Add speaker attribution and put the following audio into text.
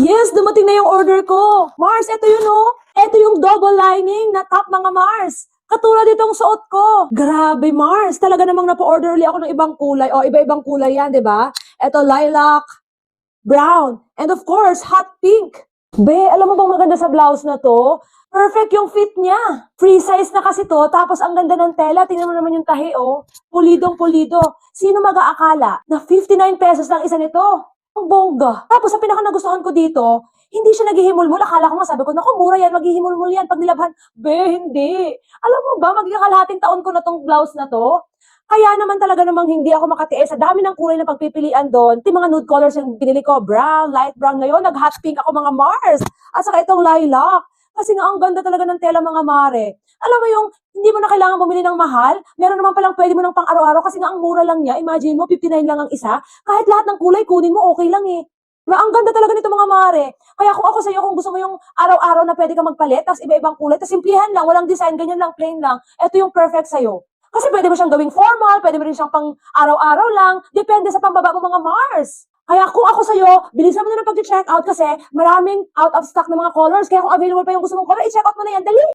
Speaker 1: Yes, dumating na yung order ko. Mars, ito yun oh. Ito yung double lining na top mga Mars. Katulad itong suot ko. Grabe, Mars. Talaga namang napa-order ulit ako ng ibang kulay. O, iba-ibang kulay yan, di ba? Ito, lilac, brown, and of course, hot pink. Be, alam mo bang maganda sa blouse na to? Perfect yung fit niya. Free size na kasi to, tapos ang ganda ng tela. Tingnan mo naman yung tahi, oh. Pulidong pulido. Sino mag-aakala na 59 pesos lang isa nito? Ang bongga. Tapos, ang pinaka nagustuhan ko dito, hindi siya naghihimulmul. Akala ko nga, sabi ko, naku, mura yan, maghihimulmul yan pag nilabhan. Be, hindi. Alam mo ba, magkakalahating taon ko na tong blouse na to. Kaya naman talaga namang hindi ako makatiis. Sa dami ng kulay na pagpipilian doon, ti mga nude colors yung binili ko, brown, light brown. Ngayon, nag-hot pink ako mga Mars. At saka itong lilac. Kasi nga, ang ganda talaga ng tela mga mare. Alam mo yung, hindi mo na kailangan bumili ng mahal. Meron naman palang pwede mo ng pang araw-araw kasi nga ang mura lang niya. Imagine mo, 59 lang ang isa. Kahit lahat ng kulay, kunin mo, okay lang eh. Diba? Ang ganda talaga nito mga mare. Kaya kung ako sa'yo, kung gusto mo yung araw-araw na pwede ka magpalit, tapos iba-ibang kulay, tapos simplihan lang, walang design, ganyan lang, plain lang, ito yung perfect sa'yo. Kasi pwede mo siyang gawing formal, pwede mo rin siyang pang araw-araw lang, depende sa pambaba mo mga Mars. Kaya kung ako sa'yo, bilisan mo na ng pag-check out kasi maraming out of stock na mga colors. Kaya kung available pa yung gusto mong color, i-check out mo na yan. Dali!